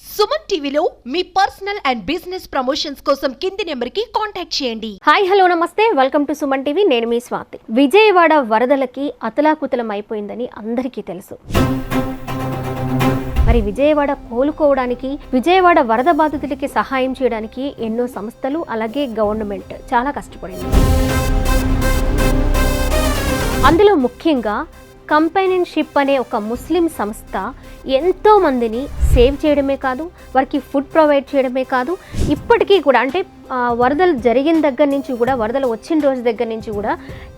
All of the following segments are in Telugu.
సుమన్ టీవీలో మీ పర్సనల్ అండ్ బిజినెస్ ప్రమోషన్స్ కోసం కింది నెంబర్కి కాంటాక్ట్ చేయండి. హాయ్ హలో నమస్తే. Welcome to Suman TV. నేను మీ స్వాతి. విజయవాడ వరదలకి అతలాకుతలం అయిపోయిందని అందరికీ తెలుసు. మరి విజయవాడ కోలుకోవడానికి విజయవాడ వరద బాధితులకి సహాయం చేయడానికి ఎన్నో సంస్థలు అలాగే గవర్నమెంట్ చాలా కష్టపడింది. అందులో ముఖ్యంగా కంపెనీషిప్ అనే ఒక ముస్లిం సంస్థ ఎంతో మందిని సేవ్ చేయడమే కాదు వారికి ఫుడ్ ప్రొవైడ్ చేయడమే కాదు ఇప్పటికీ కూడా అంటే వరదలు జరిగిన దగ్గర నుంచి కూడా వరదలు వచ్చిన రోజు దగ్గర నుంచి కూడా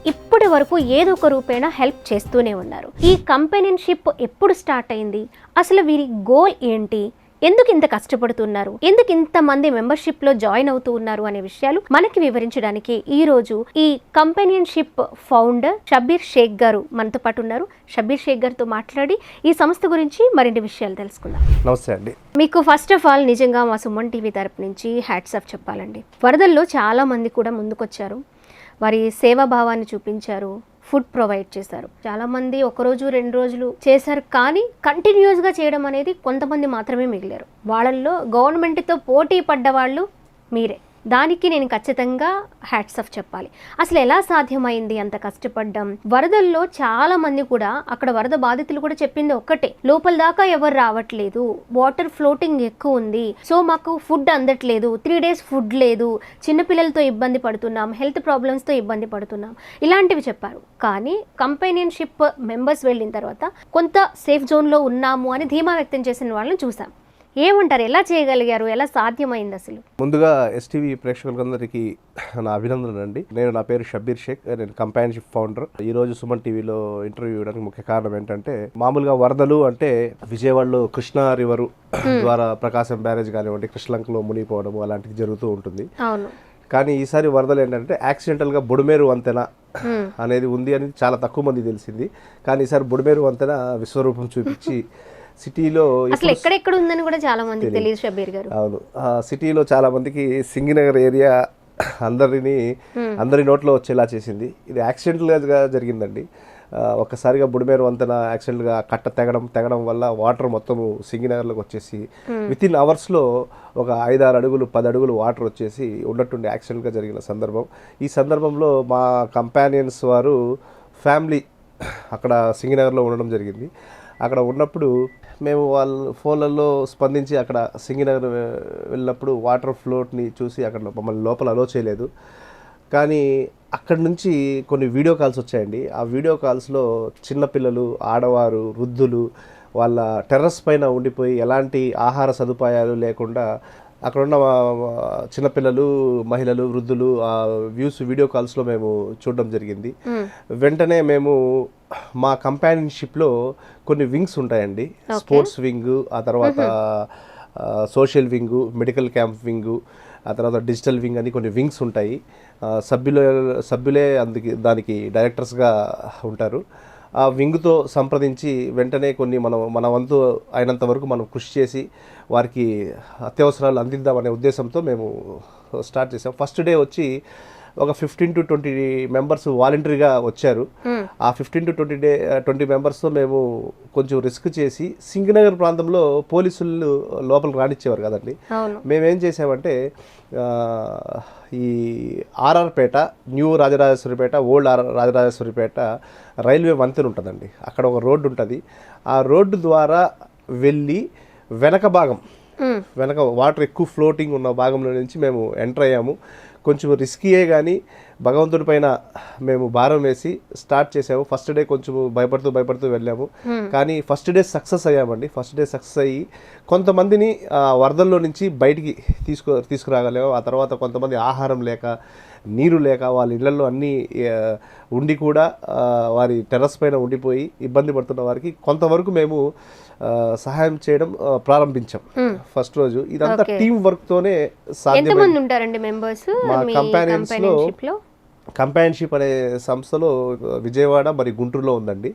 ఇప్పటి వరకు ఏదో ఒక రూపేణ హెల్ప్ చేస్తూనే ఉన్నారు. ఈ కంపెనీషిప్ ఎప్పుడు స్టార్ట్ అయింది? అసలు వీరి గోల్ ఏంటి? ఎందుకు ఇంత కష్టపడుతున్నారు? ఎందుకు ఇంతమంది మెంబర్షిప్లో జాయిన్ అవుతూ ఉన్నారు అనే విషయాలు మనకి వివరించడానికి ఈ రోజు ఈ కంపెనీషిప్ ఫౌండర్ షబీర్ షేక్ గారు మనతో పాటు ఉన్నారు. షబీర్ షేక్ గారితో మాట్లాడి ఈ సంస్థ గురించి మరిన్ని విషయాలు తెలుసుకుందాం. నమస్తే అండి. మీకు ఫస్ట్ ఆఫ్ ఆల్ నిజంగా మా సుమన్ టీవీ తరపు నుంచి హ్యాట్స్ ఆఫ్ చెప్పాలండి. వరదల్లో చాలా మంది కూడా ముందుకొచ్చారు. వారి సేవాభావాన్ని చూపించారు. ఫుడ్ ప్రొవైడ్ చేశారు. చాలా మంది రెండు రోజులు చేశారు కానీ కంటిన్యూస్గా చేయడం అనేది కొంతమంది మాత్రమే మిగిలారు. వాళ్ళల్లో గవర్నమెంట్తో పోటీ పడ్డ వాళ్ళు మీరే. దానికి నేను ఖచ్చితంగా హ్యాట్స్ ఆఫ్ చెప్పాలి. అసలు ఎలా సాధ్యమైంది అంత కష్టపడ్డం? వరదల్లో చాలా మంది కూడా అక్కడ వరద బాధితులు కూడా చెప్పింది ఒక్కటే. లోపల దాకా ఎవరు రావట్లేదు. వాటర్ ఫ్లోటింగ్ ఎక్కువ ఉంది. సో మాకు ఫుడ్ అందట్లేదు. త్రీ డేస్ ఫుడ్ లేదు. చిన్నపిల్లలతో ఇబ్బంది పడుతున్నాం. హెల్త్ ప్రాబ్లమ్స్తో ఇబ్బంది పడుతున్నాం. ఇలాంటివి చెప్పారు. కానీ కంపెనీషిప్ మెంబర్స్ వెళ్ళిన తర్వాత కొంత సేఫ్ జోన్లో ఉన్నాము అని ధీమా వ్యక్తం చేసిన వాళ్ళని చూసాం. ఏమంటారు? ఎలా చేయగలిగారు? ఎలా సాధ్యమైంది అసలు? ముందుగా ఎస్టీవీ ప్రేక్షకులందరికీ నా అభినందనలు అండి నేను నా పేరు షబీర్ షేక్ నేను కంపానిషిప్ ఫౌండర్ ఈ రోజు సుమన్ టీవీలో ఇంటర్వ్యూ ఇవ్వడానికి ముఖ్య కారణం ఏంటంటే మామూలుగా వరదలు అంటే విజయవాడలో కృష్ణా రివర్ ద్వారా ప్రకాశం బ్యారేజ్ కానివ్వండి కృష్ణలంకలో మునిగిపోవడం అలాంటివి జరుగుతూ ఉంటుంది. అవును. కానీ ఈసారి వరదలు ఏంటంటే యాక్సిడెంటల్గా బుడమేరు వంతెన Hmm. అనేది ఉంది అని చాలా తక్కువ మంది తెలిసింది. కానీ ఈసారి బుడమేరు వంతెన విశ్వరూపం చూపించి సిటీలో అసలు ఎక్కడెక్కడ ఉందని కూడా చాలా మందికి తెలియదు. షబీర్ గారు. అవును. సిటీలో చాలా మందికి సింగినగర్ ఏరియా అందరినీ అందరి నోట్లో వచ్చేలా చేసింది. ఇది యాక్సిడెంటల్గా జరిగిందండి. ఒక్కసారిగా బుడిమేరు వంతెన యాక్సిడెంట్గా కట్ట తెగడం తెగడం వల్ల వాటర్ మొత్తం సింగినగర్లోకి వచ్చేసి విత్ ఇన్ అవర్స్లో ఒక ఐదారు అడుగులు పది అడుగులు వాటర్ వచ్చేసి ఉన్నట్టుండి యాక్సిడెంట్గా జరిగిన సందర్భం. ఈ సందర్భంలో మా కంపానియన్స్ వారు ఫ్యామిలీ అక్కడ సింగినగర్లో ఉండడం జరిగింది. అక్కడ ఉన్నప్పుడు మేము వాళ్ళ ఫోన్లలో స్పందించి అక్కడ సింగినగర్ వెళ్ళినప్పుడు వాటర్ ఫ్లోట్ని చూసి అక్కడ మమ్మల్ని లోపల అలో చేయలేదు. కానీ అక్కడి నుంచి కొన్ని వీడియో కాల్స్ వచ్చాయండి. ఆ వీడియో కాల్స్లో చిన్నపిల్లలు ఆడవారు వృద్ధులు వాళ్ళ టెర్రస్ పైన ఉండిపోయి ఎలాంటి ఆహార సదుపాయాలు లేకుండా అక్కడ ఉన్న చిన్నపిల్లలు మహిళలు వృద్ధులు ఆ వ్యూస్ వీడియో కాల్స్లో మేము చూడడం జరిగింది. వెంటనే మేము మా కంపానియన్షిప్లో కొన్ని వింగ్స్ ఉంటాయండి. స్పోర్ట్స్ వింగ్ ఆ తర్వాత social wing medical camp wing ఆ తర్వాత డిజిటల్ వింగ్ అని కొన్ని వింగ్స్ ఉంటాయి. సభ్యుల సభ్యులే అందుకి దానికి డైరెక్టర్స్గా ఉంటారు. ఆ వింగ్తో సంప్రదించి వెంటనే కొన్ని మనం మన వంతు అయినంత వరకు మనం కృషి చేసి వారికి అత్యవసరాలు అందిద్దామనే ఉద్దేశంతో మేము స్టార్ట్ చేసాం ఫస్ట్ డే వచ్చి ఒక ఫిఫ్టీన్ టు ట్వంటీ మెంబర్స్ వాలంటరీగా వచ్చారు. ఆ fifteen to twenty day twenty మెంబర్స్తో మేము కొంచెం రిస్క్ చేసి సింగనగర్ ప్రాంతంలో పోలీసులు లోపలికి రానిచ్చేవారు కదండి. మేమేం చేసామంటే ఈ RR Peta new Rajarajeswaripeta old R Rajarajeswaripeta railway వంతెన ఉంటుందండి. అక్కడ ఒక రోడ్డు ఉంటుంది. ఆ రోడ్డు ద్వారా వెళ్ళి వెనక భాగం. వెనక వాటర్ ఎక్కువ ఫ్లోటింగ్ ఉన్న భాగంలో నుంచి మేము ఎంటర్ అయ్యాము. కొంచెం రిస్కీయే కానీ భగవంతుడి పైన మేము భారం వేసి స్టార్ట్ చేసాము. ఫస్ట్ డే కొంచెం భయపడుతూ భయపడుతూ వెళ్ళాము. కానీ ఫస్ట్ డే సక్సెస్ అయ్యామండి. ఫస్ట్ డే సక్సెస్ అయ్యి కొంతమందిని వరదల్లో నుంచి బయటికి తీసుకు తీసుకురాగలేము ఆ తర్వాత కొంతమంది ఆహారం లేక నీరు లేక వాళ్ళ ఇళ్ళలో అన్నీ ఉండి కూడా వారి టెర్రస్ పైన ఉండిపోయి ఇబ్బంది పడుతున్న వారికి కొంతవరకు మేము సహాయం చేయడం ప్రారంభించాం. ఫస్ట్ రోజు. ఇదంతా టీం వర్క్ తోనే సాధ్యం ఎంతమంది ఉంటారండి మెంబర్స్? మా companions లో కంపానిషిప్ అనే సంస్థలో విజయవాడ మరి గుంటూరులో ఉందండి.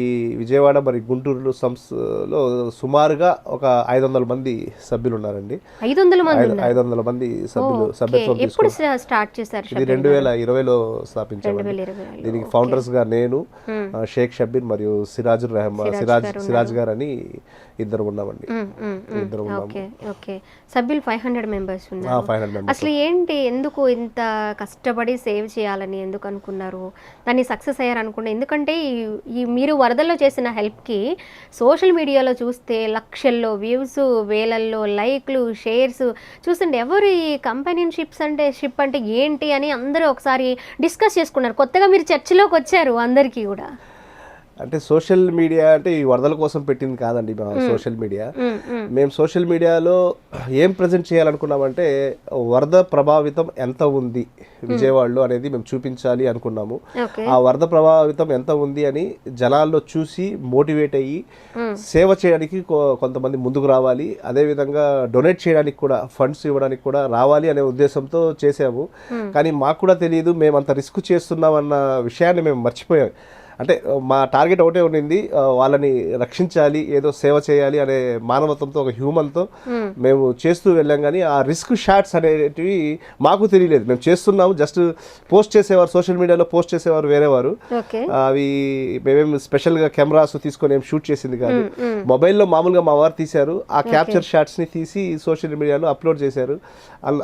ఈ విజయవాడ మరి గుంటూరు సంస్థలో సుమారుగా ఒక ఐదు వందల మంది సభ్యులు ఉన్నారండి ఐదు వందల మంది సభ్యులు. సభ్యత్వం స్టార్ట్ చేశారు ఇది రెండు వేల ఇరవైలో స్థాపించామండి. 2020 లో. దీనికి ఫౌండర్స్గా నేను షేక్ షబ్బీర్ మరియు సిరాజుర్ రెహమాన్ సిరాజ్ సిరాజ్ గారు అని ఇద్దరు ఉన్నామండి. ఇద్దరు ఓకే సభ్యులు ఫైవ్ హండ్రెడ్ మెంబర్స్ ఉన్నారు. అసలు ఏంటి ఎందుకు ఇంత కష్టపడి సేవ్ చేయాలని ఎందుకు అనుకున్నారు? దాన్ని సక్సెస్ అయ్యారు ఎందుకంటే ఈ- మీరు వరదల్లో చేసిన హెల్ప్కి సోషల్ మీడియాలో చూస్తే లక్షల్లో వ్యూస్ వేలల్లో లైక్లు షేర్స్ చూసండి ఎవరు ఈ కంపెనీషిప్స్ అంటే షిప్ అంటే ఏంటి అని అందరూ ఒకసారి డిస్కస్ చేసుకున్నారు. కొత్తగా మీరు చర్చిలోకి వచ్చారు అందరికీ కూడా. అంటే సోషల్ మీడియా అంటే ఈ వరదల కోసం పెట్టింది కాదండి సోషల్ మీడియా. మ్మ్, సోషల్ మీడియాలో ఏం ప్రజెంట్ చేయాలనుకున్నామంటే వరద ప్రభావితం ఎంత ఉంది విజయవాడలో అనేది మేము చూపించాలి అనుకున్నాము. ఆ వరద ప్రభావితం ఎంత ఉంది అని జనాల్లో చూసి మోటివేట్ అయ్యి సేవ చేయడానికి కొ- కొంతమంది ముందుకు రావాలి. అదేవిధంగా డొనేట్ చేయడానికి కూడా ఫండ్స్ ఇవ్వడానికి కూడా రావాలి అనే ఉద్దేశంతో చేసాము కానీ మాకు కూడా తెలియదు మేము అంత రిస్క్ చేస్తున్నాం అన్న విషయాన్ని మేము మర్చిపోయాం. అంటే మా టార్గెట్ ఒకటే ఉండింది. వాళ్ళని రక్షించాలి ఏదో సేవ చేయాలి అనే మానవత్వంతో ఒక హ్యూమన్తో మేము చేస్తూ వెళ్ళాం. కానీ ఆ రిస్క్ షాట్స్ అనేటివి మాకు తెలియలేదు. మేము చేస్తున్నాము. జస్ట్ పోస్ట్ చేసేవారు సోషల్ మీడియాలో పోస్ట్ చేసేవారు వేరేవారు అవి మేమేం స్పెషల్గా కెమెరాస్ తీసుకొని ఏం షూట్ చేసింది కాదు. మొబైల్లో మామూలుగా మా వారు తీశారు. ఆ క్యాప్చర్ షాట్స్ని తీసి సోషల్ మీడియాలో అప్లోడ్ చేశారు.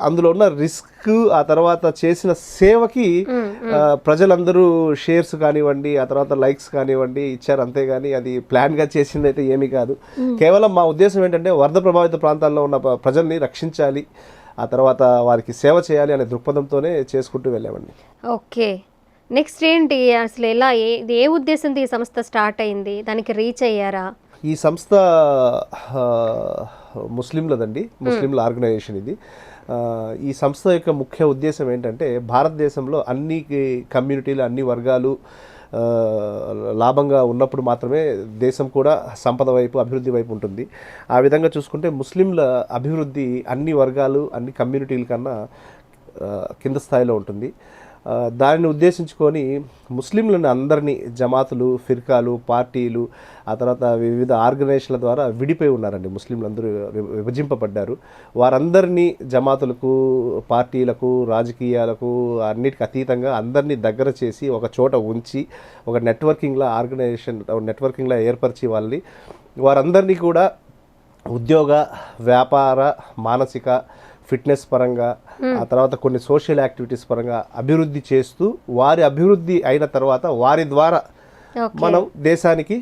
అందులో ఉన్న రిస్క్ ఆ తర్వాత చేసిన సేవకి ప్రజలందరూ షేర్స్ కానివ్వండి ఆ తర్వాత లైక్స్ కానివ్వండి ఇచ్చారు అంతేగాని అది ప్లాన్గా చేసింది అయితే ఏమీ కాదు. కేవలం మా ఉద్దేశం ఏంటంటే వరద ప్రభావిత ప్రాంతాల్లో ఉన్న ప్ర- ప్రజల్ని రక్షించాలి ఆ తర్వాత వారికి సేవ చేయాలి అనే దృక్పథంతోనే చేసుకుంటూ వెళ్ళామండి. ఓకే. నెక్స్ట్ ఏంటి? అసలు ఎలా ఏ ఇది ఏ ఉద్దేశంతో ఈ సంస్థ స్టార్ట్ అయింది? దానికి రీచ్ అయ్యారా? ఈ సంస్థ ముస్లింలదండి. ముస్లింల ఆర్గనైజేషన్ ఇది. ఈ సంస్థ యొక్క ముఖ్య ఉద్దేశం ఏంటంటే భారతదేశంలో అన్ని కమ్యూనిటీలు అన్ని వర్గాలు లాభంగా ఉన్నప్పుడు మాత్రమే దేశం కూడా సంపద వైపు అభివృద్ధి వైపు ఉంటుంది. ఆ విధంగా చూసుకుంటే ముస్లింల అభివృద్ధి అన్ని వర్గాలు అన్ని కమ్యూనిటీల కన్నా కింద స్థాయిలో ఉంటుంది. దానిని ఉద్దేశించుకొని ముస్లింలను అందరినీ జమాతులు ఫిర్కాలు పార్టీలు ఆ తర్వాత వివిధ ఆర్గనైజేషన్ల ద్వారా విడిపోయి ఉన్నారండి. ముస్లింలు అందరూ విభజింపబడ్డారు. వారందరినీ జమాతులకు పార్టీలకు రాజకీయాలకు అన్నిటికి అతీతంగా అందరినీ దగ్గర చేసి ఒక చోట ఉంచి ఒక నెట్వర్కింగ్లా ఆర్గనైజేషన్ నెట్వర్కింగ్లా ఏర్పరిచి వాళ్ళని వారందరినీ కూడా ఉద్యోగ వ్యాపార మానసిక ఫిట్నెస్ పరంగా ఆ తర్వాత కొన్ని సోషల్ యాక్టివిటీస్ పరంగా అభివృద్ధి చేస్తూ వారి అభివృద్ధి అయిన తర్వాత వారి ద్వారా మనం దేశానికి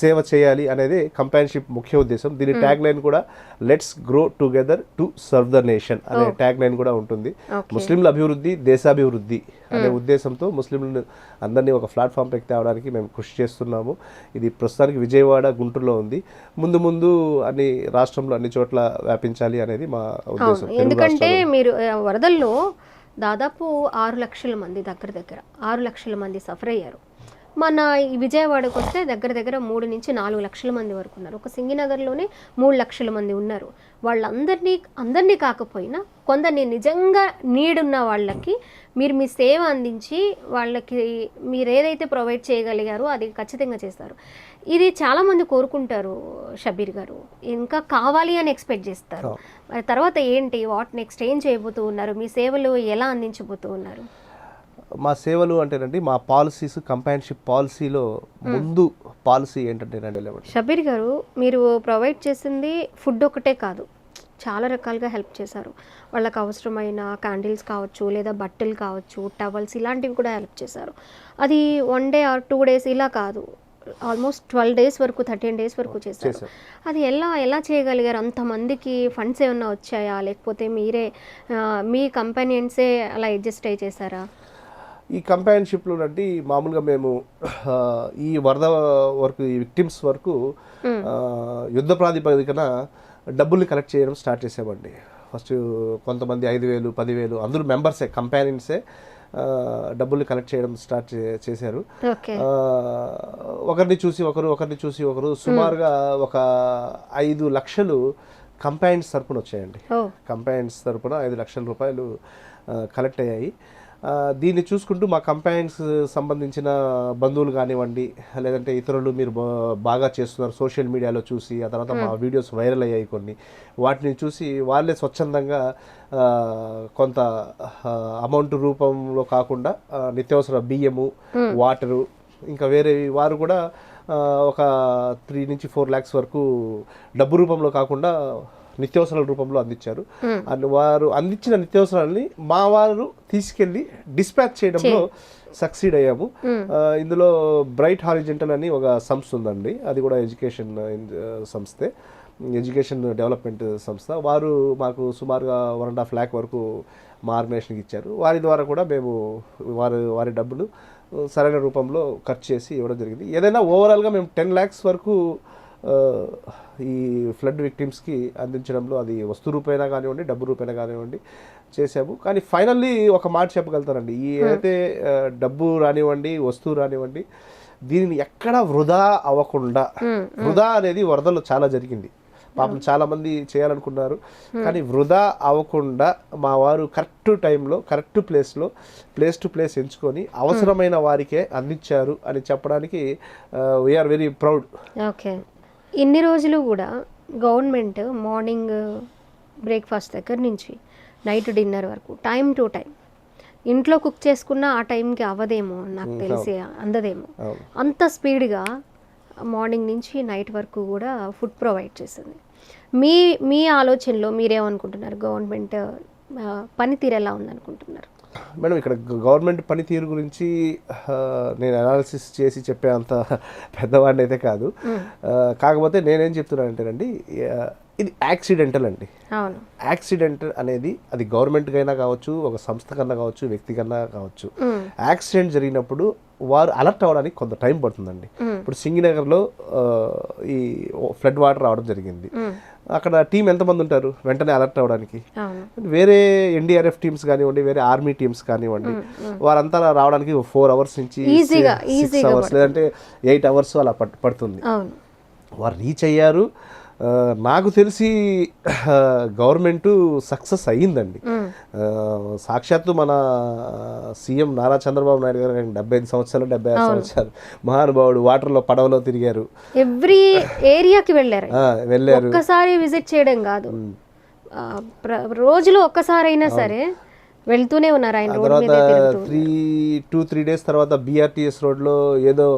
సేవ చేయాలి అనేది కంపానిషిప్ ముఖ్య ఉద్దేశం. దీని ట్యాగ్ లైన్ కూడా let's grow together to serve the nation అనే ట్యాగ్ లైన్ కూడా ఉంటుంది. ముస్లింల అభివృద్ధి దేశాభివృద్ధి అనే ఉద్దేశంతో ముస్లింలను అందరినీ ఒక ప్లాట్ఫామ్ పైకి తేవడానికి మేము కృషి చేస్తున్నాము. ఇది ప్రస్తుతానికి విజయవాడ గుంటూరులో ఉంది. ముందు ముందు అన్ని రాష్ట్రంలో అన్ని చోట్ల వ్యాపించాలి అనేది మా ఉద్దేశం. ఎందుకంటే. మీరు వరదల్లో దాదాపు ఆరు లక్షల మంది దగ్గర దగ్గర ఆరు లక్షల మంది సఫర్ అయ్యారు. మన ఈ విజయవాడకు వస్తే దగ్గర దగ్గర మూడు నుంచి నాలుగు లక్షల మంది వరకు ఉన్నారు. ఒక సింగినగర్లోనే మూడు లక్షల మంది ఉన్నారు. వాళ్ళందరినీ అందరినీ కాకపోయినా కొందరిని నిజంగా నీడున్న వాళ్ళకి మీరు మీ సేవ అందించి వాళ్ళకి మీరు ఏదైతే ప్రొవైడ్ చేయగలిగారో అది ఖచ్చితంగా చేస్తారు. ఇది చాలామంది కోరుకుంటారు షబీర్ గారు. ఇంకా కావాలి అని ఎక్స్పెక్ట్ చేస్తారు. మరి తర్వాత ఏంటి? What next? ఏం చేయబోతూ ఉన్నారు? మీ సేవలు ఎలా అందించబోతూ ఉన్నారు? మా సేవలు అంటేనండి మా పాలసీస్ కంపానిషిప్ పాలసీలో ముందు పాలసీ ఏంటంటేనండి లేవండి షబీర్ గారు మీరు ప్రొవైడ్ చేసింది ఫుడ్ ఒకటే కాదు చాలా రకాలుగా హెల్ప్ చేశారు. వాళ్ళకి అవసరమైన క్యాండిల్స్ కావచ్చు లేదా బట్టలు కావచ్చు టవల్స్ ఇలాంటివి కూడా హెల్ప్ చేశారు. అది one day or two days ఇలా కాదు ఆల్మోస్ట్ ట్వెల్వ్ డేస్ వరకు థర్టీన్ డేస్ వరకు చేశారు. అది ఎలా ఎలా చేయగలిగారు? అంతమందికి ఫండ్స్ ఏమన్నా వచ్చాయా? లేకపోతే మీరే మీ కంపెనీన్సే అలా అడ్జస్ట్ అయ్యి చేశారా? ఈ కంపానిషిప్లో అంటే మామూలుగా మేము ఈ వరద వరకు ఈ విక్టిమ్స్ వరకు యుద్ధ ప్రాతిపదికన డబ్బుల్ని కలెక్ట్ చేయడం స్టార్ట్ చేసామండి. ఫస్ట్ కొంతమంది ఐదు వేలు పదివేలు అందరూ మెంబర్సే కంపానియన్సే డబ్బుల్ని కలెక్ట్ చేయడం స్టార్ట్ చేశారు. ఒకరిని చూసి ఒకరు ఒకరిని చూసి ఒకరు సుమారుగా ఒక ఐదు లక్షలు కంపైన్స్ తరపున వచ్చాయండి. కంపైన్స్ తరపున ఐదు లక్షల రూపాయలు కలెక్ట్ అయ్యాయి. దీన్ని చూసుకుంటూ మా కంపెనీస్ సంబంధించిన బంధువులు కానివ్వండి లేదంటే ఇతరులు మీరు బాగా చేస్తున్నారు సోషల్ మీడియాలో చూసి ఆ తర్వాత మా వీడియోస్ వైరల్ అయ్యాయి కొన్ని. వాటిని చూసి వాళ్ళే స్వచ్ఛందంగా కొంత అమౌంట్ రూపంలో కాకుండా నిత్యావసర బియ్యము వాటరు ఇంకా వేరే వారు కూడా ఒక త్రీ నుంచి ఫోర్ ల్యాక్స్ వరకు డబ్బు రూపంలో కాకుండా నిత్యావసరాల రూపంలో అందించారు. అండ్ వారు అందించిన నిత్యావసరాలని మా వారు తీసుకెళ్ళి డిస్పాచ్ చేయడంలో సక్సీడ్ అయ్యాము. ఇందులో బ్రైట్ హారిజెంటల్ అని ఒక సంస్థ ఉందండి. అది కూడా ఎడ్యుకేషన్ సంస్థే. ఎడ్యుకేషన్ డెవలప్మెంట్ సంస్థ. వారు మాకు సుమారుగా వన్ అండ్ హాఫ్ ల్యాక్ వరకు మా ఆర్గనైజేషన్కి ఇచ్చారు. వారి ద్వారా కూడా మేము వారి వారి డబ్బులు సరైన రూపంలో ఖర్చు చేసి ఇవ్వడం జరిగింది. ఏదైనా ఓవరాల్గా మేము టెన్ ల్యాక్స్ వరకు ఈ ఫ్లడ్ విక్టిమ్స్కి అందించడంలో అది వస్తు రూపైనా కానివ్వండి డబ్బు రూపైనా కానివ్వండి చేసాము కానీ ఫైనల్లీ ఒక మాట చెప్పగలుగుతానండి. ఈ అయితే ఆ, డబ్బు రానివ్వండి వస్తువు రానివ్వండి దీనిని ఎక్కడ వృధా అవ్వకుండా వృధా అనేది వరదల్లో చాలా జరిగింది. పాపం చాలా మంది చేయాలనుకున్నారు. కానీ వృధా అవ్వకుండా మా వారు కరెక్ట్ టైంలో కరెక్ట్ ప్లేస్లో ప్లేస్ టు ప్లేస్ ఎంచుకొని అవసరమైన వారికే అందించారు అని చెప్పడానికి వీఆర్ వెరీ ప్రౌడ్ ఓకే. ఇన్ని రోజులు కూడా గవర్నమెంట్ మార్నింగ్ బ్రేక్ఫాస్ట్ దగ్గర నుంచి నైట్ డిన్నర్ వరకు టైం టు టైం ఇంట్లో కుక్ చేసుకున్న ఆ టైంకి అవ్వదేమో నాకు తెలిసి అందదేమో. అంత స్పీడ్గా మార్నింగ్ నుంచి నైట్ వరకు కూడా ఫుడ్ ప్రొవైడ్ చేస్తుంది మీ మీ ఆలోచనలో మీరేమనుకుంటున్నారు? గవర్నమెంట్ పనితీరు ఎలా ఉందనుకుంటున్నారు? మేడం ఇక్కడ గవర్నమెంట్ పనితీరు గురించి నేను అనాలిసిస్ చేసి చెప్పే అంత పెద్దవాడిని అయితే కాదు. కాకపోతే నేనేం చెప్తున్నానంటేనండి ఇది యాక్సిడెంటల్ అండి. అవును. యాక్సిడెంట్ అనేది అది గవర్నమెంట్ కైనా కావచ్చు ఒక సంస్థ కన్నా కావచ్చు వ్యక్తి కన్నా కావచ్చు యాక్సిడెంట్ జరిగినప్పుడు వారు అలర్ట్ అవ్వడానికి కొంత టైం పడుతుందండి. ఇప్పుడు సింగినగర్లో ఈ ఫ్లడ్ వాటర్ రావడం జరిగింది. అక్కడ టీం ఎంతమంది ఉంటారు వెంటనే అలర్ట్ అవ్వడానికి? వేరే ఎన్డీఆర్ఎఫ్ టీమ్స్ కానివ్వండి వేరే ఆర్మీ టీమ్స్ కానివ్వండి వారంతా రావడానికి ఫోర్ అవర్స్ నుంచి సిక్స్ అవర్స్ లేదంటే ఎయిట్ అవర్స్ అలా పడుతుంది. వారు రీచ్ అయ్యారు. నాకు తెలిసి గవర్నమెంట్ సక్సెస్ అయ్యిందండి. సాక్షాత్తు మన సీఎం నారా చంద్రబాబు నాయుడు గారు డెబ్బై ఐదు సంవత్సరాలు డెబ్బై ఆరు సంవత్సరాలు మహానుభావుడు వాటర్లో పడవలో తిరిగారు. ఎవ్రీ ఏరియాకి వెళ్ళారు. వెళ్ళారు. ఒక్కసారి విజిట్ చేయడం కాదు. రోజులో ఒక్కసారైనా సరే వెళ్తూనే ఉన్నారు ఆయన తర్వాత త్రీ టూ త్రీ డేస్ తర్వాత బీఆర్టీఎస్ రోడ్లో ఏదో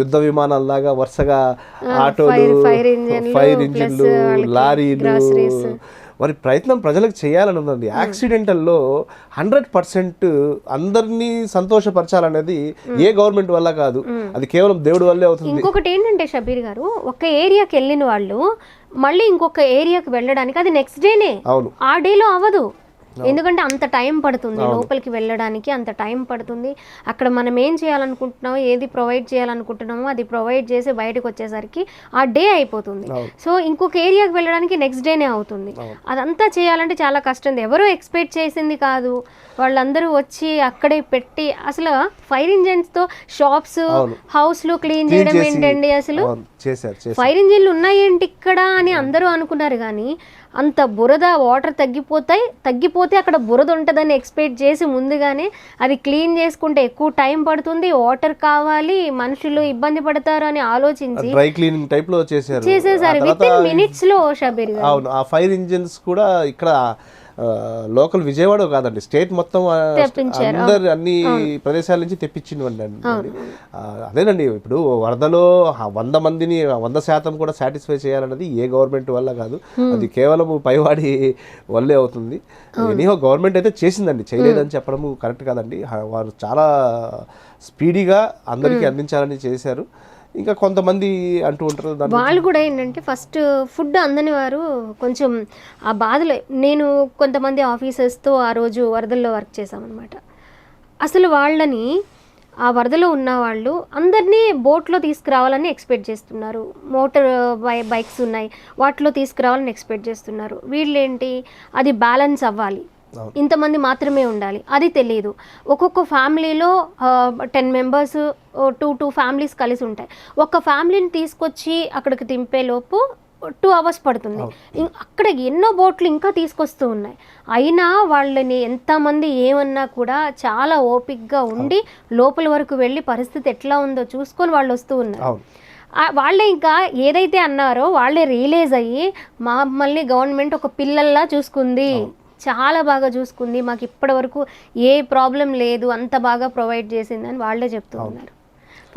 యుద్ధ విమానాల్లాగా వరుసగా ఆటోలు ఫైర్ ఇంజిన్లు లారీలు. వారి ప్రయత్నం ప్రజలకు చేయాలని ఉందండి. యాక్సిడెంటల్లో హండ్రెడ్ పర్సెంట్ అందరినీ సంతోషపరచాలనేది ఏ గవర్నమెంట్ వల్ల కాదు. అది కేవలం దేవుడి వల్లే అవుతుంది. ఇంకొకటి ఏంటంటే షబీర్ గారు ఒక ఏరియాకి వెళ్ళిన వాళ్ళు మళ్ళీ ఇంకొక ఏరియాకి వెళ్ళడానికి అది నెక్స్ట్ డేనే అవును. ఆ డేలో అవ్వదు. ఎందుకంటే అంత టైం పడుతుంది లోపలికి వెళ్ళడానికి అంత టైం పడుతుంది. అక్కడ మనం ఏం చేయాలనుకుంటున్నామో ఏది ప్రొవైడ్ చేయాలనుకుంటున్నామో అది ప్రొవైడ్ చేసి బయటకు వచ్చేసరికి ఆ డే అయిపోతుంది. సో ఇంకొక ఏరియాకి వెళ్ళడానికి నెక్స్ట్ డేనే అవుతుంది. అదంతా చేయాలంటే చాలా కష్టం. ఎవరు ఎక్స్పెక్ట్ చేసింది కాదు. వాళ్ళందరూ వచ్చి అక్కడే పెట్టి అసలు ఫైర్ ఇంజన్స్తో షాప్స్ హౌస్లు క్లీన్ చేయడం ఏంటండి అసలు? ఫైర్ ఇంజిన్లు ఉన్నాయేంటి ఇక్కడ అని అందరూ అనుకున్నారు కానీ అంత బురద వాటర్ తగ్గిపోతాయి తగ్గిపోతే అక్కడ బురద ఉంటుందని ఎక్స్పెక్ట్ చేసి ముందుగానే అది క్లీన్ చేసుకుంటే ఎక్కువ టైం పడుతుంది వాటర్ కావాలి మనుషులు ఇబ్బంది పడతారు అని ఆలోచించి డ్రై క్లీనింగ్ టైప్లో చేశారు చేసేసారు. విత్ ఇన్ మినిట్స్లో షబీర్ అవును ఆ ఫైర్ ఇంజిన్స్ కూడా ఇక్కడ లోకల్ విజయవాడ కాదండి. స్టేట్ మొత్తం. అందరు అన్ని ప్రదేశాల నుంచి తెప్పించిందండి అదేనండి. ఇప్పుడు వరదలో వంద మందిని వంద శాతం కూడా సాటిస్ఫై చేయాలన్నది ఏ గవర్నమెంట్ వల్ల కాదు. అది కేవలం పైవాడి వల్లే అవుతుంది. ఎనీహో గవర్నమెంట్ అయితే చేసిందండి. చేయలేదని చెప్పడము కరెక్ట్ కాదండి. వారు చాలా స్పీడీగా అందరికీ అందించాలని చేశారు. ఇంకా కొంతమంది అంటూ ఉంటారు వాళ్ళు కూడా ఏంటంటే ఫస్ట్ ఫుడ్ అందని వారు కొంచెం ఆ బాధలో నేను కొంతమంది ఆఫీసర్స్తో ఆ రోజు వరదల్లో వర్క్ చేశామన్నమాట. అసలు వాళ్ళని ఆ వరదలో ఉన్న వాళ్ళు అందరినీ బోట్లో తీసుకురావాలని ఎక్స్పెక్ట్ చేస్తున్నారు. మోటార్ బై బైక్స్ ఉన్నాయి వాటిలో తీసుకురావాలని ఎక్స్పెక్ట్ చేస్తున్నారు. వీళ్ళేంటి? అది బ్యాలెన్స్ అవ్వాలి. ఇంతమంది మాత్రమే ఉండాలి. అది తెలియదు ఒక్కొక్క ఫ్యామిలీలో ten members two two families కలిసి ఉంటాయి. ఒక ఫ్యామిలీని తీసుకొచ్చి అక్కడికి దింపే లోపు టూ అవర్స్ పడుతుంది. అక్కడ ఎన్నో బోట్లు ఇంకా తీసుకొస్తూ ఉన్నాయి. అయినా వాళ్ళని ఎంతమంది ఏమన్నా కూడా చాలా ఓపిక్గా ఉండి లోపల వరకు వెళ్ళి పరిస్థితి ఎట్లా ఉందో చూసుకొని వాళ్ళు వస్తూ ఉన్నారు. వాళ్ళే ఇంకా ఏదైతే అన్నారో వాళ్ళే రియలైజ్ అయ్యి మమ్మల్ని గవర్నమెంట్ ఒక పిల్లల్లా చూసుకుంది. చాలా బాగా చూసుకుంది. మాకు ఇప్పటి వరకు ఏ ప్రాబ్లం లేదు. అంత బాగా ప్రొవైడ్ చేసిందని వాళ్ళే చెప్తూ ఉన్నారు.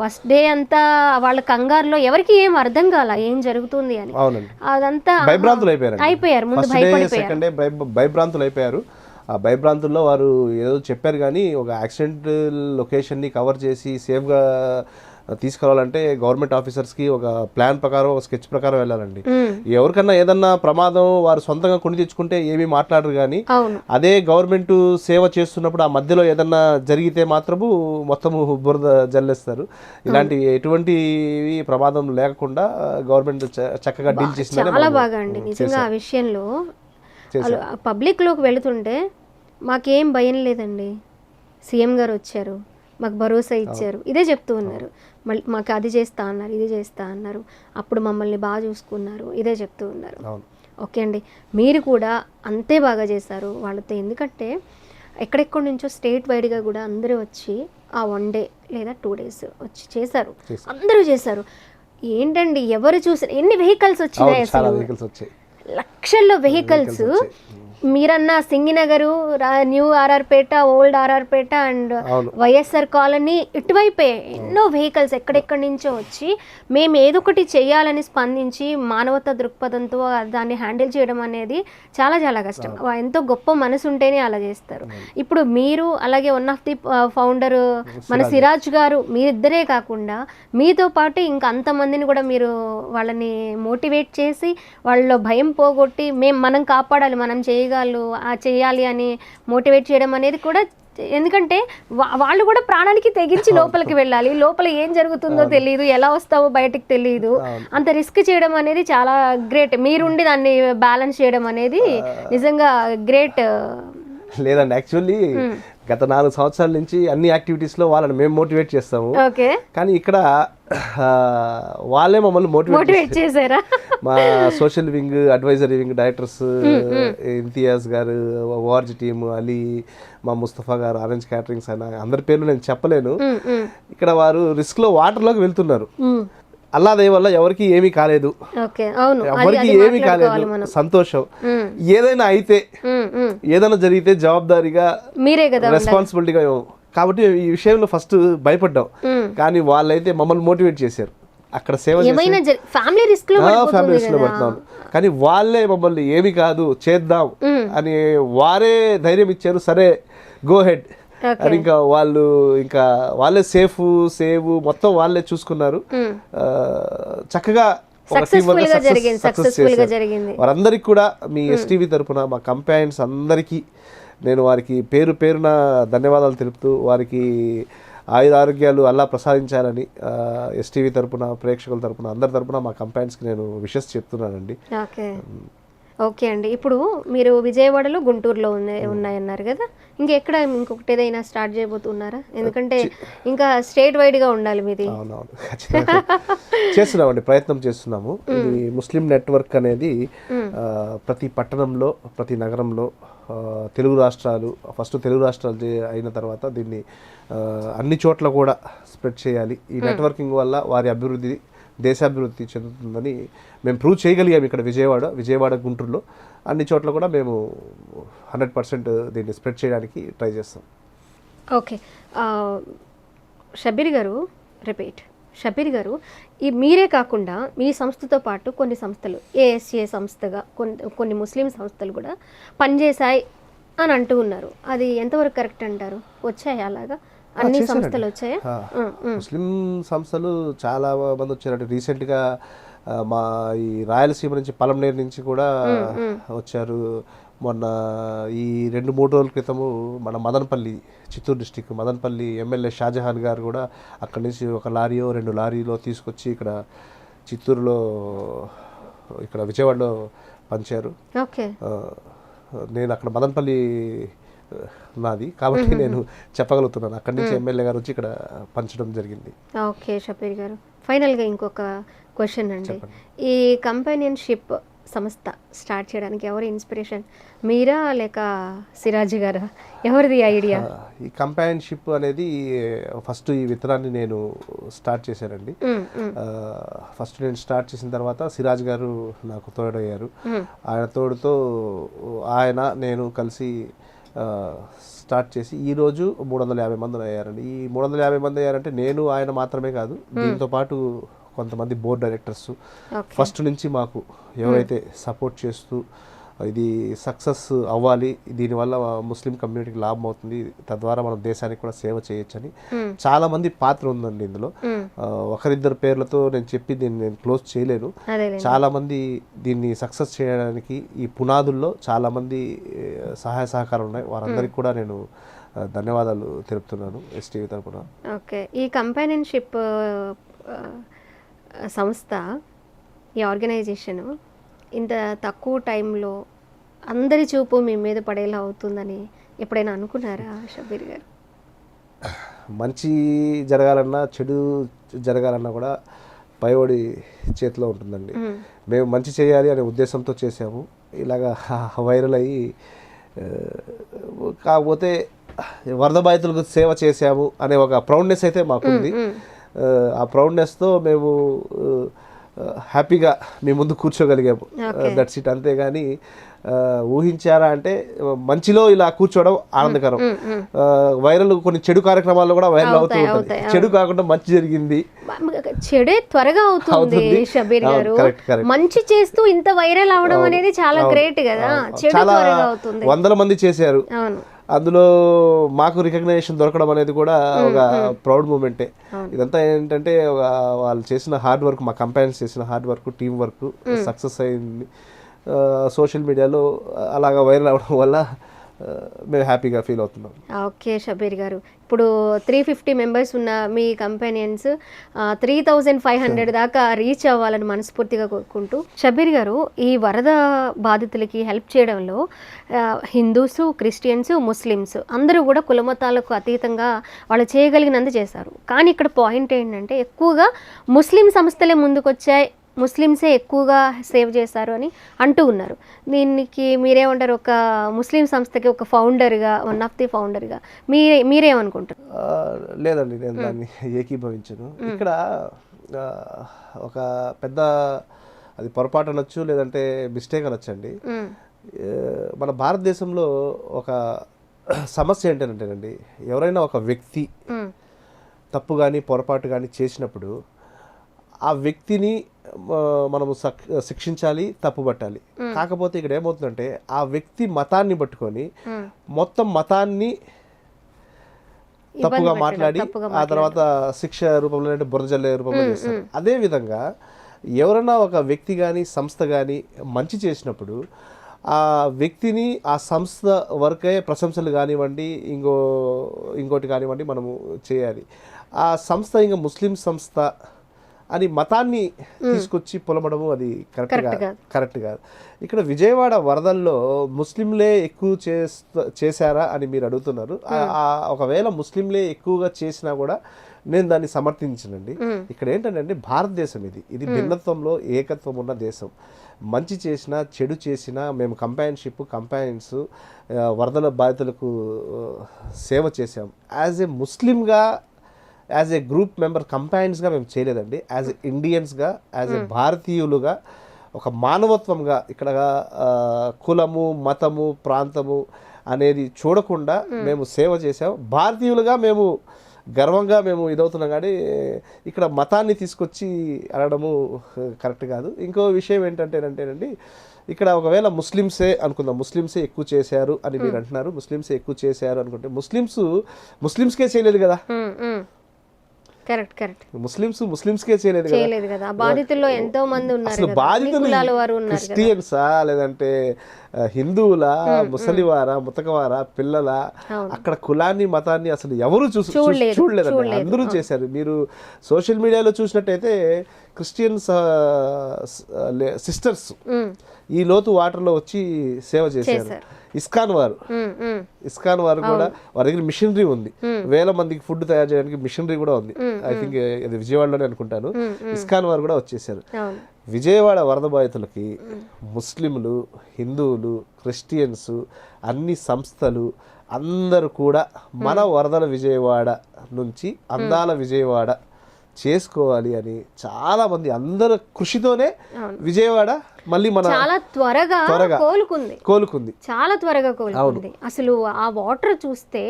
ఫస్ట్ డే అంతా వాళ్ళ కంగారులో ఎవరికి ఏం అర్థం కాల ఏం జరుగుతుంది అని. అదంతా భయభ్రాంతులు అయిపోయారు అయిపోయారు. ముందు భయపడిపోయారు. భయభ్రాంతులు అయిపోయారు. ఆ భయభ్రాంతుల్లో వారు ఏదో చెప్పారు కానీ ఒక యాక్సిడెంట్ లొకేషన్ని కవర్ చేసి సేఫ్గా తీసుకురావాలంటే గవర్నమెంట్ ఆఫీసర్స్కి ఒక ప్లాన్ ప్రకారం ఒక స్కెచ్ ప్రకారం వెళ్ళాలండి. ఎవరికన్నా ఏదన్నా ప్రమాదం వారు సొంతంగా కొని తెచ్చుకుంటే ఏమీ మాట్లాడరు కానీ అదే గవర్నమెంట్ సేవ చేస్తున్నప్పుడు ఆ మధ్యలో ఏదన్నా జరిగితే మాత్రము మొత్తము బురద జల్లేస్తారు. ఇలాంటి ఎటువంటి ప్రమాదం లేకుండా గవర్నమెంట్ చక్కగా డీల్ చేసిందని చాలా బాగా అండి. నిజంగా ఆ విషయంలో. పబ్లిక్లోకి వెళుతుంటే మాకేం భయం లేదండి. సీఎం గారు వచ్చారు. మాకు భరోసా ఇచ్చారు. ఇదే చెప్తూ ఉన్నారు. మళ్ళీ మాకు అది చేస్తా అన్నారు ఇది చేస్తా అన్నారు. అప్పుడు మమ్మల్ని బాగా చూసుకున్నారు. ఇదే చెప్తూ ఉన్నారు. ఓకే అండి. మీరు కూడా అంతే బాగా చేశారు వాళ్ళతో. ఎందుకంటే ఎక్కడెక్కడి నుంచో స్టేట్ వైడ్గా కూడా అందరూ వచ్చి ఆ వన్ డే లేదా టూ డేస్ వచ్చి చేశారు. అందరూ చేశారు. ఏంటండి ఎవరు చూసారు ఎన్ని వెహికల్స్ వచ్చినాయి అసలు? లక్షల్లో వెహికల్స్ మీరన్న Singhnagar new RR Peta old RR Peta and. YSR colony ఇటువైపే ఎన్నో వెహికల్స్ ఎక్కడెక్కడి నుంచో వచ్చి మేము ఏదో ఒకటి చేయాలని స్పందించి మానవతా దృక్పథంతో దాన్ని హ్యాండిల్ చేయడం అనేది చాలా చాలా కష్టం. ఎంతో గొప్ప మనసు ఉంటేనే అలా చేస్తారు. ఇప్పుడు మీరు అలాగే వన్ ఆఫ్ ది ఫౌండర్ మన సిరాజ్ గారు మీరిద్దరే కాకుండా మీతో పాటు ఇంకా అంతమందిని కూడా మీరు వాళ్ళని మోటివేట్ చేసి వాళ్ళలో భయం పోగొట్టి మేము మనం కాపాడాలి మనం చేయగలరు ఆ చేయాలి అని మోటివేట్ చేయడం అనేది కూడా ఎందుకంటే వా- వాళ్ళు కూడా ప్రాణానికి తెగించి లోపలికి వెళ్ళాలి. లోపల ఏం జరుగుతుందో తెలియదు ఎలా వస్తావో బయటకు తెలియదు అంత రిస్క్ చేయడం అనేది చాలా గ్రేట్. మీరుండి దాన్ని బ్యాలెన్స్ చేయడం అనేది నిజంగా గ్రేట్ లేదండి యాక్చువల్లీ గత నాలుగు సంవత్సరాల నుంచి అన్ని యాక్టివిటీస్లో వాళ్ళని మేము మోటివేట్ చేస్తాము. కానీ ఇక్కడ వాళ్ళే మమ్మల్ని మోటివేట్ చేశారా? మా social wing advisory wing directors Imtiaz గారు ఓఆర్జీ టీమ్ అలీ మా ముస్తఫా గారు ఆరెంజ్ క్యాటరింగ్స్ అని అందరి పేర్లు నేను చెప్పలేను. ఉమ్, ఉమ్, ఇక్కడ వారు రిస్క్లో వాటర్లోకి వెళ్తున్నారు. అల్లా దయ వల్ల ఎవరికి ఏమీ కాలేదు. ఎవరికి ఏమీ కాలేదు. సంతోషం. ఏదైనా అయితే. ఏదైనా జరిగితే జవాబాదారీగా మీరే కదా రెస్పాన్సిబిలిటీగా కాబట్టి ఈ విషయంలో ఫస్ట్ భయపడ్డాం. కానీ వాళ్ళైతే మమ్మల్ని మోటివేట్ చేశారు. అక్కడ సేవ ఫ్యామిలీ రిస్క్లో పడుతున్నాను కానీ వాళ్ళే మమ్మల్ని ఏమి కాదు చేద్దాం. అని వారే ధైర్యం ఇచ్చారు. సరే గో హెడ్. అని ఇంకా వాళ్ళు ఇంకా వాళ్ళే సేఫ్ సేవ్ మొత్తం వాళ్ళే చూసుకున్నారు. ఆ, చక్కగా. వారందరికీ కూడా మీ ఎస్టీవీ తరపున మా కంపానియన్స్ అందరికీ నేను వారికి పేరు పేరున ధన్యవాదాలు తెలుపుతూ వారికి ఆయుర ఆరోగ్యాలు అల్లా ప్రసాదించాలని ఎస్టీవీ తరపున ప్రేక్షకుల తరపున అందరి తరపున మా కంపానియన్స్కి నేను విషెస్ చెప్తున్నానండి. ఓకే అండి. ఇప్పుడు మీరు విజయవాడలో గుంటూరులో ఉన్నాయి ఉన్నాయన్నారు కదా. ఇంకెక్కడ ఇంకొకటి ఏదైనా స్టార్ట్ చేయబోతున్నారా? ఎందుకంటే ఇంకా స్టేట్ వైడ్గా ఉండాలి మీది. చేస్తున్నామండి ప్రయత్నం చేస్తున్నాము. ఇది ముస్లిం నెట్వర్క్ అనేది ప్రతి పట్టణంలో ప్రతి నగరంలో తెలుగు రాష్ట్రాలు ఫస్ట్ తెలుగు రాష్ట్రాలు అయిన తర్వాత దీన్ని అన్ని చోట్ల కూడా స్ప్రెడ్ చేయాలి. ఈ నెట్వర్కింగ్ వల్ల వారి అభివృద్ధి దేశాభివృద్ధి చెందుతుందని మేము ప్రూవ్ చేయగలిగాము ఇక్కడ విజయవాడ విజయవాడ గుంటూరులో. అన్ని చోట్ల కూడా మేము హండ్రెడ్ పర్సెంట్ దీన్ని స్ప్రెడ్ చేయడానికి ట్రై చేస్తాం. ఓకే షబీర్ గారు రిపీట్ షబీర్ గారు ఈ మీరే కాకుండా మీ సంస్థతో పాటు కొన్ని సంస్థలు ఏఎస్ఏ సంస్థగా కొన్ని కొన్ని ముస్లిం సంస్థలు కూడా పనిచేశాయి అని అంటూ ఉన్నారు. అది ఎంతవరకు కరెక్ట్ అంటారు? వచ్చాయి అలాగా? అన్ని. సంస్థలు వచ్చాయా. ముస్లిం సంస్థలు చాలా మంది వచ్చారంటే రీసెంట్గా ఆ, మా ఈ రాయలసీమ నుంచి పలంనేరు నుంచి కూడా వచ్చారు. మొన్న ఈ రెండు మూడు రోజుల క్రితము మన మదనపల్లి చిత్తూరు డిస్టిక్ మదనపల్లి ఎమ్మెల్యే షాజహాన్ గారు కూడా అక్కడి నుంచి ఒక లారీయో రెండు లారీలో తీసుకొచ్చి ఇక్కడ చిత్తూరులో ఇక్కడ విజయవాడలో పంచారు. నేను అక్కడ మదనపల్లి నాది. కాబట్టి నేను చెప్పగలుగుతున్నాను. అక్కడి నుంచి ఎమ్మెల్యే గారు వచ్చి ఇక్కడ పంచడం జరిగింది. ఓకే షబీర్ గారు. ఫైనల్గా ఇంకొక క్వశ్చన్ అండి. ఈ కంపానియన్షిప్ సంస్థ స్టార్ట్ చేయడానికి ఎవరి ఇన్స్పిరేషన్? మీరా లేక సిరాజ్ గారా? ఎవరిది ఐడియా? ఈ కంపానియన్షిప్ అనేది ఫస్ట్ ఈ విత్తనాన్ని నేను స్టార్ట్ చేశానండి. ఫస్ట్ నేను స్టార్ట్ చేసిన తర్వాత సిరాజ్ గారు నాకు తోడయ్యారు. ఆయన తోడుతో ఆయన నేను కలిసి స్టార్ట్ చేసి ఈ రోజు మూడు వందల యాభై మంది అయ్యారండి. ఈ మూడు వందల యాభై మంది అయ్యారంటే నేను ఆయన మాత్రమే కాదు దీంతో పాటు కొంతమంది బోర్డ్ డైరెక్టర్స్. ఫస్ట్ నుంచి మాకు ఎవరైతే సపోర్ట్ చేస్తూ ఇది సక్సెస్ అవ్వాలి. దీనివల్ల ముస్లిం కమ్యూనిటీకి లాభం అవుతుంది. తద్వారా మనం దేశానికి కూడా సేవ చేయొచ్చని చాలా మంది పాత్ర ఉందండి ఇందులో. ఒకరిద్దరు పేర్లతో నేను చెప్పి దీన్ని నేను క్లోజ్ చేయలేను. చాలా మంది దీన్ని సక్సెస్ చేయడానికి ఈ పునాదుల్లో చాలా మంది సహాయ సహకారం ఉన్నాయి. వారందరికీ కూడా నేను ధన్యవాదాలు తెలుపుతున్నాను ఎస్టీవీ తరపున. ఓకే. ఈ కంపానియన్షిప్ సంస్థ ఈ ఆర్గనైజేషన్ ఇంత తక్కువ టైంలో అందరి చూపు మీ మీద పడేలా అవుతుందని ఎప్పుడైనా అనుకున్నారా షబీర్ గారు? మంచి జరగాలన్నా చెడు జరగాలన్నా కూడా పైవాడి చేతిలో ఉంటుందండి. మేము. మంచి చేయాలి అనే ఉద్దేశంతో చేసాము ఇలాగా వైరల్ అయ్యి కాకపోతే వరద బాధితులకు సేవ చేశాము అనే ఒక ప్రౌడ్నెస్ అయితే మాకుంది. ఆ, ప్రౌడ్నెస్తో మేము హ్యాపీగా మీ ముందు కూర్చోగలిగాము. దట్స్ ఇట్ అంతేగాని ఊహించారా అంటే మంచిలో ఇలా కూర్చోవడం ఆనందకరం. వైరల్ కొన్ని చెడు కార్యక్రమాల్లో కూడా వైరల్ అవుతూ ఉంటుంది. చెడు కాకుండా మంచి జరిగింది. చెడే త్వరగా అవుతుంది. షబీర్ గారు. మంచి చేస్తూ ఇంత వైరల్ అవడం అనేది చాలా గ్రేట్ కదా. చెడు చాలా వందల మంది చేశారు. అవును. అందులో మాకు రికగ్నైజేషన్ దొరకడం అనేది కూడా ఒక ప్రౌడ్ మూమెంటే. ఇదంతా ఏంటంటే వాళ్ళు చేసిన హార్డ్ వర్క్ మా కంపెనీస్ చేసిన hard work team work success అయింది. సోషల్ మీడియాలో అలాగా వైరల్ అవడం వల్ల మేము హ్యాపీగా ఫీల్ అవుతున్నాం. ఓకే షబీర్ గారు. ఇప్పుడు త్రీ ఫిఫ్టీ మెంబర్స్ ఉన్న మీ companions three thousand five hundred దాకా రీచ్ అవ్వాలని మనస్ఫూర్తిగా కోరుకుంటూ షబీర్ గారు ఈ వరద బాధితులకి హెల్ప్ చేయడంలో హిందూస్ క్రిస్టియన్స్ ముస్లిమ్స్ అందరూ కూడా కులమతాలకు అతీతంగా వాళ్ళు చేయగలిగినంత చేశారు. కానీ ఇక్కడ పాయింట్ ఏంటంటే ఎక్కువగా ముస్లిం సంస్థలే ముందుకొచ్చాయి ముస్లిమ్సే ఎక్కువగా సేవ్ చేశారు అని అంటూ ఉన్నారు. దీనికి మీరేమంటారు? ఒక ముస్లిం సంస్థకి ఒక ఫౌండర్గా వన్ ఆఫ్ ది ఫౌండర్గా మీరే మీరేమనుకుంటారు? లేదండి నేను దాన్ని ఏకీభవించను. ఇక్కడ ఒక పెద్ద అది పొరపాటు అనొచ్చు లేదంటే మిస్టేక్ అనొచ్చండి మన భారతదేశంలో ఒక సమస్య ఏంటంటేనండి ఎవరైనా ఒక వ్యక్తి. తప్పు కానీ పొరపాటు కానీ చేసినప్పుడు ఆ వ్యక్తిని మనము శిక్షించాలి తప్పుపట్టాలి. కాకపోతే ఇక్కడ ఏమవుతుందంటే ఆ వ్యక్తి మతాన్ని పట్టుకొని. మొత్తం మతాన్ని తప్పుగా మాట్లాడి ఆ తర్వాత శిక్ష రూపంలో అంటే బురద జల్లే రూపంలో చేస్తారు. అదే విధంగా ఎవరైనా ఒక వ్యక్తి కానీ సంస్థ కానీ మంచి చేసినప్పుడు ఆ వ్యక్తిని ఆ సంస్థ వరకే ప్రశంసలు కానివ్వండి ఇంకో ఇంకోటి కానివ్వండి మనము చేయాలి. ఆ సంస్థ ఇంకా ముస్లిం సంస్థ అని మతాన్ని తీసుకొచ్చి పొలమడము అది కరెక్ట్ కాదు. కరెక్ట్ కాదు. ఇక్కడ విజయవాడ వరదల్లో ముస్లింలే ఎక్కువ చేస్త చేశారా అని మీరు అడుగుతున్నారు. ఒకవేళ ముస్లింలే ఎక్కువగా చేసినా కూడా నేను దాన్ని సమర్థించనండి. ఇక్కడ ఏంటంటే భారతదేశం ఇది. ఇది భిన్నత్వంలో ఏకత్వం ఉన్న దేశం. మంచి చేసినా చెడు చేసినా మేము కంపానియన్షిప్ కంపానియన్స్ వరదల బాధితులకు సేవ చేసాం యాజ్ ఏ ముస్లింగా యాజ్ ఏ గ్రూప్ మెంబర్ కంపానియన్స్గా మేము చేయలేదండి. యాజ్ ఏ ఇండియన్స్గా యాజ్ ఏ భారతీయులుగా ఒక మానవత్వంగా ఇక్కడ కులము మతము ప్రాంతము అనేది చూడకుండా మేము సేవ చేసాం భారతీయులుగా మేము గర్వంగా మేము ఇదవుతున్నాం కానీ ఇక్కడ మతాన్ని తీసుకొచ్చి అనడము కరెక్ట్ కాదు. ఇంకో విషయం ఏంటంటేనంటేనండి ఇక్కడ ఒకవేళ ముస్లిమ్సే అనుకుందాం. ముస్లిమ్సే ఎక్కువ చేశారు అని మీరు అంటున్నారు. ముస్లిమ్సే ఎక్కువ చేశారు అనుకుంటే ముస్లిమ్స్ ముస్లిమ్స్కే చేయలేదు కదా. Correct correct. ముస్లిమ్స్ ముస్లిమ్స్కే చేయలేదు కదా. చేయలేదు కదా. బాధితుల్లో ఎంతో మంది ఉన్నారు అసలు బాధితులు వారు క్రిస్టియన్సా లేదంటే హిందువులా ముసలివారా ముతకవారా పిల్లల అక్కడ కులాన్ని మతాన్ని అసలు ఎవరు చూసి చూడలేదు. అందరూ చేశారు. మీరు సోషల్ మీడియాలో చూసినట్టయితే క్రిస్టియన్స్ సిస్టర్స్. ఈ లోతు వాటర్లో వచ్చి సేవ చేశారు. ఇస్కాన్ వారు. ఇస్కాన్ వారు కూడా వారి దగ్గర మిషనరీ ఉంది. వేల మందికి ఫుడ్ తయారు చేయడానికి మిషనరీ కూడా ఉంది. ఐ థింక్ ఇది విజయవాడలోనే అనుకుంటాను. ఇస్కాన్ వారు కూడా వచ్చేసారు. విజయవాడ వరద బాధితులకి ముస్లింలు హిందువులు క్రిస్టియన్స్ అన్ని సంస్థలు అందరూ కూడా మన వరదల విజయవాడ నుంచి అందాల విజయవాడ చేసుకోవాలి అని చాలా మంది అందరు కృషితోనే విజయవాడ మళ్ళీ మన చాలా త్వరగా. కోలుకుంది. కోలుకుంది. చాలా త్వరగా కోలుకుంది. అసలు ఆ వాటర్ చూస్తే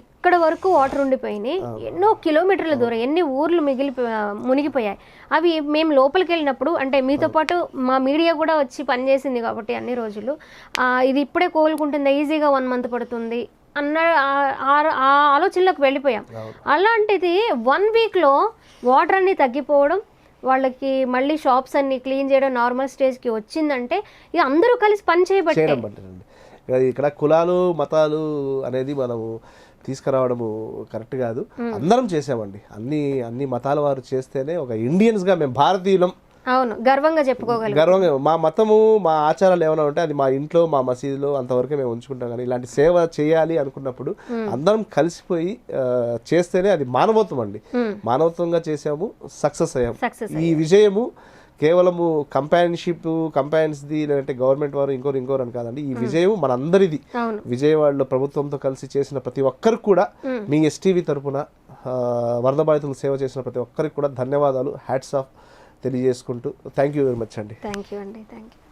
ఇక్కడ వరకు వాటర్ ఉండిపోయినాయి. ఎన్నో కిలోమీటర్ల దూరం ఎన్ని ఊర్లు మిగిలి మునిగిపోయాయి. అవి మేము లోపలికి వెళ్ళినప్పుడు అంటే మీతో పాటు మా మీడియా కూడా వచ్చి పనిచేసింది కాబట్టి అన్ని రోజులు ఇది ఇప్పుడే కోలుకుంటుందా ఈజీగా వన్ మంత్ పడుతుంది అన్న ఆ ఆలోచనలోకి వెళ్ళిపోయాం. అలాంటిది వన్ వీక్లో వాటర్ అన్ని తగ్గిపోవడం వాళ్ళకి మళ్ళీ షాప్స్ అన్ని క్లీన్ చేయడం నార్మల్ స్టేజ్కి వచ్చిందంటే ఇక అందరూ కలిసి పని చేయబట్టే. ఇక్కడ కులాలు మతాలు అనేది మనము తీసుకురావడము కరెక్ట్ కాదు. అందరం చేసామండి. అన్ని అన్ని మతాల వారు చేస్తేనే ఒక ఇండియన్స్గా మేము భారతీయులం అవును గర్వంగా చెప్పుకోగలం. గర్వంగా మా మతము మా ఆచారాలు ఏమైనా ఉంటే అది మా ఇంట్లో మా మసీదులో అంతవరకే మేము ఉంచుకుంటాం. కానీ ఇలాంటి సేవ చేయాలి అనుకున్నప్పుడు అందరం కలిసిపోయి చేస్తేనే అది మానవత్వం అండి. మానవత్వంగా చేసాము సక్సెస్ అయ్యాము. ఈ విజయము కేవలము కంపానిషిప్ కంపానియన్స్ది లేదంటే గవర్నమెంట్ వారు ఇంకోరు ఇంకోరు అని కాదండి. ఈ విజయం మనందరిది. విజయవాడలో ప్రభుత్వంతో కలిసి చేసిన ప్రతి ఒక్కరికి కూడా మీ ఎస్టీవీ తరపున ఆ, వరద బాధితులకు సేవ చేసిన ప్రతి ఒక్కరికి కూడా ధన్యవాదాలు. హ్యాట్స్ ఆఫ్ తెలియజేసుకుంటూ. థ్యాంక్ యూ వెరీ మచ్ అండి. థ్యాంక్ యూ అండి. Thank you